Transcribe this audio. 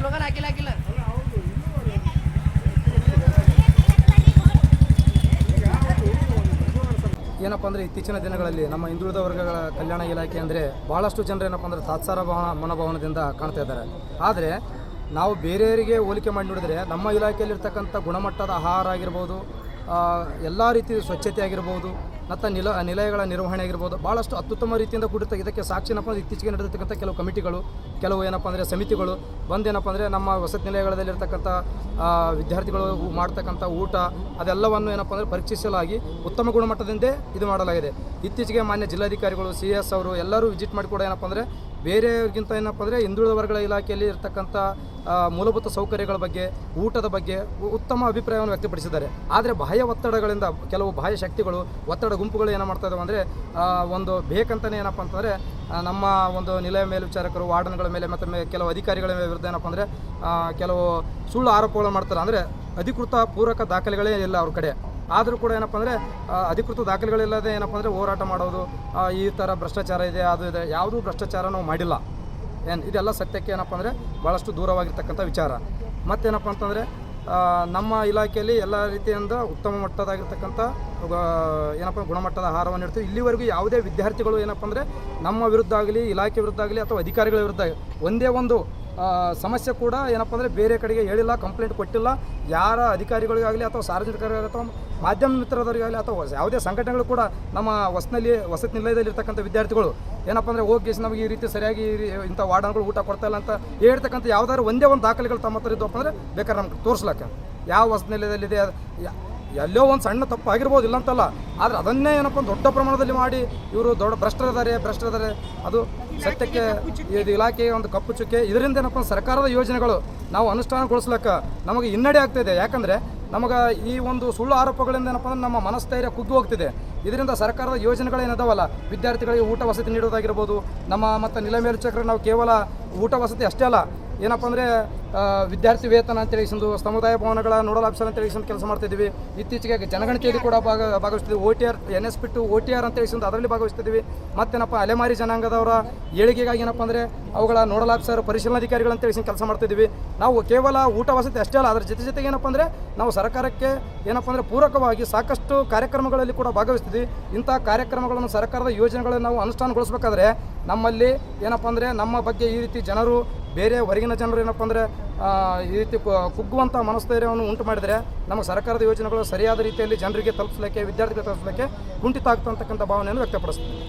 Slogan ಹಾಕಿಲ್ಲ ಹಾಕಿಲ್ಲ. ಏನಪ್ಪ ಅಂದರೆ ಇತ್ತೀಚಿನ ದಿನಗಳಲ್ಲಿ ನಮ್ಮ ಹಿಂದುಳಿದ ವರ್ಗಗಳ ಕಲ್ಯಾಣ ಇಲಾಖೆ ಅಂದರೆ ಭಾಳಷ್ಟು ಜನರು ಏನಪ್ಪ ಅಂದರೆ ತಾತ್ಸಾರ ಭಾವ ಮನೋಭಾವನದಿಂದ ಕಾಣ್ತಾ ಇದ್ದಾರೆ. ಆದರೆ ನಾವು ಬೇರೆಯವರಿಗೆ ಹೋಲಿಕೆ ಮಾಡಿ ನೋಡಿದರೆ ನಮ್ಮ ಇಲಾಖೆಯಲ್ಲಿರ್ತಕ್ಕಂಥ ಗುಣಮಟ್ಟದ ಆಹಾರ ಆಗಿರ್ಬೋದು ಎಲ್ಲ ರೀತಿಯ ಸ್ವಚ್ಛತೆ ಆಗಿರ್ಬೋದು ಮತ್ತು ನಿಲ, ನಿಲಯಗಳ ನಿರ್ವಹಣೆ ಆಗಿರ್ಬೋದು ಭಾಳಷ್ಟು ಅತ್ಯುತ್ತಮ ರೀತಿಯಿಂದ ಕೂಡಿರ್ತ ಇದಕ್ಕೆ ಸಾಕ್ಷಿ ಏನಪ್ಪ ಅಂದರೆ ಇತ್ತೀಚೆಗೆ ನಡೆದಿರ್ತಕ್ಕಂಥ ಕೆಲವು ಕಮಿಟಿಗಳು, ಕೆಲವು ಏನಪ್ಪ ಅಂದರೆ ಸಮಿತಿಗಳು, ಬಂದೇನಪ್ಪ ಅಂದರೆ ನಮ್ಮ ವಸತಿ ನಿಲಯಗಳಲ್ಲಿರ್ತಕ್ಕಂಥ ವಿದ್ಯಾರ್ಥಿಗಳು ಮಾಡ್ತಕ್ಕಂಥ ಊಟ, ಅದೆಲ್ಲವನ್ನು ಏನಪ್ಪ ಅಂದರೆ ಪರೀಕ್ಷಿಸಲಾಗಿ ಉತ್ತಮ ಗುಣಮಟ್ಟದಿಂದೇ ಇದು ಮಾಡಲಾಗಿದೆ. ಇತ್ತೀಚೆಗೆ ಮಾನ್ಯ ಜಿಲ್ಲಾಧಿಕಾರಿಗಳು, ಸಿ ಎಸ್ ಅವರು ಎಲ್ಲರೂ ವಿಸಿಟ್ ಮಾಡಿ ಕೂಡ ಏನಪ್ಪ ಅಂದರೆ ಬೇರೆಯವ್ರಿಗಿಂತ ಏನಪ್ಪ ಅಂದರೆ ಹಿಂದುಳಿದ ವರ್ಗಗಳ ಇಲಾಖೆಯಲ್ಲಿ ಇರ್ತಕ್ಕಂಥ ಮೂಲಭೂತ ಸೌಕರ್ಯಗಳ ಬಗ್ಗೆ, ಊಟದ ಬಗ್ಗೆ ಉತ್ತಮ ಅಭಿಪ್ರಾಯವನ್ನು ವ್ಯಕ್ತಪಡಿಸಿದ್ದಾರೆ. ಆದರೆ ಬಾಹ್ಯ ಒತ್ತಡಗಳಿಂದ ಕೆಲವು ಬಾಹ್ಯ ಶಕ್ತಿಗಳು ಒತ್ತಡ ಗುಂಪುಗಳು ಏನು ಮಾಡ್ತಾ ಇದಾವೆ ಅಂದರೆ ಒಂದು ಬೇಕಂತಲೇ ಏನಪ್ಪ ಅಂತಂದರೆ ನಮ್ಮ ಒಂದು ನಿಲಯ ಮೇಲ್ವಿಚಾರಕರು, ವಾರ್ಡನ್ಗಳ ಮೇಲೆ ಮತ್ತು ಮೇ ಕೆಲವು ಅಧಿಕಾರಿಗಳ ವಿರುದ್ಧ ಏನಪ್ಪ ಅಂದರೆ ಕೆಲವು ಸುಳ್ಳು ಆರೋಪಗಳು ಮಾಡ್ತಾರೆ. ಅಂದರೆ ಅಧಿಕೃತ ಪೂರಕ ದಾಖಲೆಗಳೇ ಇಲ್ಲ ಅವ್ರ ಕಡೆ. ಆದರೂ ಕೂಡ ಏನಪ್ಪ ಅಂದರೆ ಅಧಿಕೃತ ದಾಖಲೆಗಳಿಲ್ಲದೆ ಏನಪ್ಪ ಅಂದರೆ ಹೋರಾಟ ಮಾಡೋದು ಈ ಥರ ಭ್ರಷ್ಟಾಚಾರ ಇದೆ, ಅದು ಇದೆ, ಯಾವುದೂ ಭ್ರಷ್ಟಾಚಾರ ನಾವು ಮಾಡಿಲ್ಲ. ಏನು, ಇದೆಲ್ಲ ಸತ್ಯಕ್ಕೆ ಏನಪ್ಪ ಅಂದರೆ ಭಾಳಷ್ಟು ದೂರವಾಗಿರ್ತಕ್ಕಂಥ ವಿಚಾರ. ಮತ್ತೇನಪ್ಪ ಅಂತಂದರೆ ನಮ್ಮ ಇಲಾಖೆಯಲ್ಲಿ ಎಲ್ಲ ರೀತಿಯಿಂದ ಉತ್ತಮ ಮಟ್ಟದಾಗಿರ್ತಕ್ಕಂಥ ಏನಪ್ಪ, ಗುಣಮಟ್ಟದ ಆಹಾರವನ್ನು ನೀಡ್ತೀವಿ. ಇಲ್ಲಿವರೆಗೂ ಯಾವುದೇ ವಿದ್ಯಾರ್ಥಿಗಳು ಏನಪ್ಪ ಅಂದರೆ ನಮ್ಮ ವಿರುದ್ಧ ಆಗಲಿ, ಇಲಾಖೆ ವಿರುದ್ಧ ಆಗಲಿ ಅಥವಾ ಅಧಿಕಾರಿಗಳ ವಿರುದ್ಧ ಒಂದೇ ಒಂದು ಸಮಸ್ಯೆ ಕೂಡ ಏನಪ್ಪ ಅಂದರೆ ಬೇರೆ ಕಡೆಗೆ ಹೇಳಿಲ್ಲ, ಕಂಪ್ಲೇಂಟ್ ಕೊಟ್ಟಿಲ್ಲ. ಯಾರ ಅಧಿಕಾರಿಗಳಿಗಾಗಲಿ ಅಥವಾ ಸಾರ್ವಜನಿಕರಿಗಾಗಲಿ ಅಥವಾ ಮಾಧ್ಯಮ ಮಿತ್ರದವರಿಗಾಗಲಿ ಅಥವಾ ಯಾವುದೇ ಸಂಘಟನೆಗಳು ಕೂಡ ನಮ್ಮ ಹೊಸನಲ್ಲಿ ವಸತಿ ನಿಲಯದಲ್ಲಿರ್ತಕ್ಕಂಥ ವಿದ್ಯಾರ್ಥಿಗಳು ಏನಪ್ಪ ಅಂದರೆ, ಹೋಗಿ ನಮಗೆ ಈ ರೀತಿ ಸರಿಯಾಗಿ ಇಂಥ ವಾರ್ಡನ್ಗಳು ಊಟ ಕೊಡ್ತಾ ಇಲ್ಲ ಅಂತ ಹೇಳ್ತಕ್ಕಂಥ ಯಾವ್ದಾದ್ರು ಒಂದೇ ಒಂದು ದಾಖಲೆಗಳು ತಮ್ಮ ಹತ್ರ ಇದ್ದಪ್ಪ ಅಂದರೆ, ಬೇಕಾದ್ರೆ ನಮ್ಗೆ ತೋರಿಸ್ಲಾಕ ಯಾವ ವಸತಿ ನಿಲಯದಲ್ಲಿದೆ ಅದು ಎಲ್ಲೋ ಒಂದು ಸಣ್ಣ ತಪ್ಪು ಆಗಿರ್ಬೋದು ಇಲ್ಲ ಅಂತಲ್ಲ ಆದರೆ ಅದನ್ನೇ ಏನಪ್ಪ ಒಂದು ದೊಡ್ಡ ಪ್ರಮಾಣದಲ್ಲಿ ಮಾಡಿ, ಇವರು ದೊಡ್ಡ ಭ್ರಷ್ಟರಿದ್ದಾರೆ ಭ್ರಷ್ಟರಿದ್ದಾರೆ ಅದು ಸತ್ಯಕ್ಕೆ, ಇದು ಇಲಾಖೆಯ ಒಂದು ಕಪ್ಪು ಚುಕ್ಕೆ. ಇದರಿಂದ ಏನಪ್ಪ ಸರ್ಕಾರದ ಯೋಜನೆಗಳು ನಾವು ಅನುಷ್ಠಾನಗೊಳಿಸ್ಲಕ್ಕ ನಮಗೆ ಹಿನ್ನಡೆ ಆಗ್ತಿದೆ ಯಾಕಂದರೆ ನಮಗೆ ಈ ಒಂದು ಸುಳ್ಳು ಆರೋಪಗಳಿಂದ ಏನಪ್ಪ ಅಂದ್ರೆ ನಮ್ಮ ಮನಸ್ಥೈರ್ಯ ಕುಗ್ಗಿ ಹೋಗ್ತಿದೆ. ಇದರಿಂದ ಸರ್ಕಾರದ ಯೋಜನೆಗಳೇನಿದಾವಲ್ಲ ವಿದ್ಯಾರ್ಥಿಗಳಿಗೆ ಊಟ ವಸತಿ ನೀಡೋದಾಗಿರ್ಬೋದು ನಮ್ಮ ಮತ್ತು ನಿಲ ಮೇಲ್ವಿಚಾರಕರು ನಾವು ಕೇವಲ ಊಟ ವಸತಿ ಅಷ್ಟೇ ಅಲ್ಲ ಏನಪ್ಪ ಅಂದರೆ ವಿದ್ಯಾರ್ಥಿ ವೇತನ ಅಂತ ಹೇಳಿಸಂದು ಸಮುದಾಯ ಭವನಗಳ ನೋಡಲ್ ಆಫೀಸರ್ ಅಂತ ಹೇಳಿಸಂದು ಕೆಲಸ ಮಾಡ್ತಿದ್ದೀವಿ ಇತ್ತೀಚೆಗೆ ಜನಗಣತಿಯಲ್ಲಿ ಕೂಡ ಭಾಗ, ಭಾಗವಹಿಸ್ತಿದ್ವಿ. O T R, N S ಬಿಟ್ಟು ಓ ಟಿ ಆರ್ ಅಂತ ಹೇಳಿಸಂದು ಅದರಲ್ಲಿ ಭಾಗವಹಿಸ್ತಿದ್ದೀವಿ ಮತ್ತೇನಪ್ಪ, ಅಲೆಮಾರಿ ಜನಾಂಗದವರ ಏಳಿಗೆಗಾಗಿ ಏನಪ್ಪ ಅಂದರೆ, ಅವುಗಳ ನೋಡಲ್ ಆಫೀಸರ್ ಪರಿಶೀಲನಾಧಿಕಾರಿಗಳು ಅಂತ ಹೇಳಿಸಿ ಕೆಲಸ ಮಾಡ್ತಿದ್ದೀವಿ ನಾವು ಕೇವಲ ಊಟ ವಸತಿ ಅಷ್ಟೇ ಅಲ್ಲ, ಅದರ ಜೊತೆ ಜೊತೆಗೆ ಏನಪ್ಪ ಅಂದರೆ, ನಾವು ಸರ್ಕಾರಕ್ಕೆ ಏನಪ್ಪ ಅಂದರೆ ಪೂರಕವಾಗಿ ಸಾಕಷ್ಟು ಕಾರ್ಯಕ್ರಮಗಳಲ್ಲಿ ಕೂಡ ಭಾಗವಹಿಸ್ತಿದ್ವಿ. ಇಂಥ ಕಾರ್ಯಕ್ರಮಗಳನ್ನು ಸರ್ಕಾರದ ಯೋಜನೆಗಳನ್ನು ನಾವು ಅನುಷ್ಠಾನಗೊಳಿಸಬೇಕಾದ್ರೆ, ನಮ್ಮಲ್ಲಿ ಏನಪ್ಪ ಅಂದರೆ, ನಮ್ಮ ಬಗ್ಗೆ ಈ ರೀತಿ ಜನರು ಬೇರೆ ಹೊರಗಿನ ಜನರು ಏನಪ್ಪ ಅಂದರೆ ಈ ರೀತಿ ಕುಗ್ಗುವಂಥ ಮನಸ್ಥೈರ್ಯವನ್ನು ಉಂಟು ಮಾಡಿದರೆ ನಮಗೆ ಸರ್ಕಾರದ ಯೋಜನೆಗಳು ಸರಿಯಾದ ರೀತಿಯಲ್ಲಿ ಜನರಿಗೆ ತಲುಪಿಸಲಿಕ್ಕೆ, ವಿದ್ಯಾರ್ಥಿಗಳಿಗೆ ತಲುಪಿಸಲಿಕ್ಕೆ ಕುಂಠಿತ ಆಗ್ತಕ್ಕಂಥ ಭಾವನೆಯನ್ನು ವ್ಯಕ್ತಪಡಿಸ್ತೀವಿ.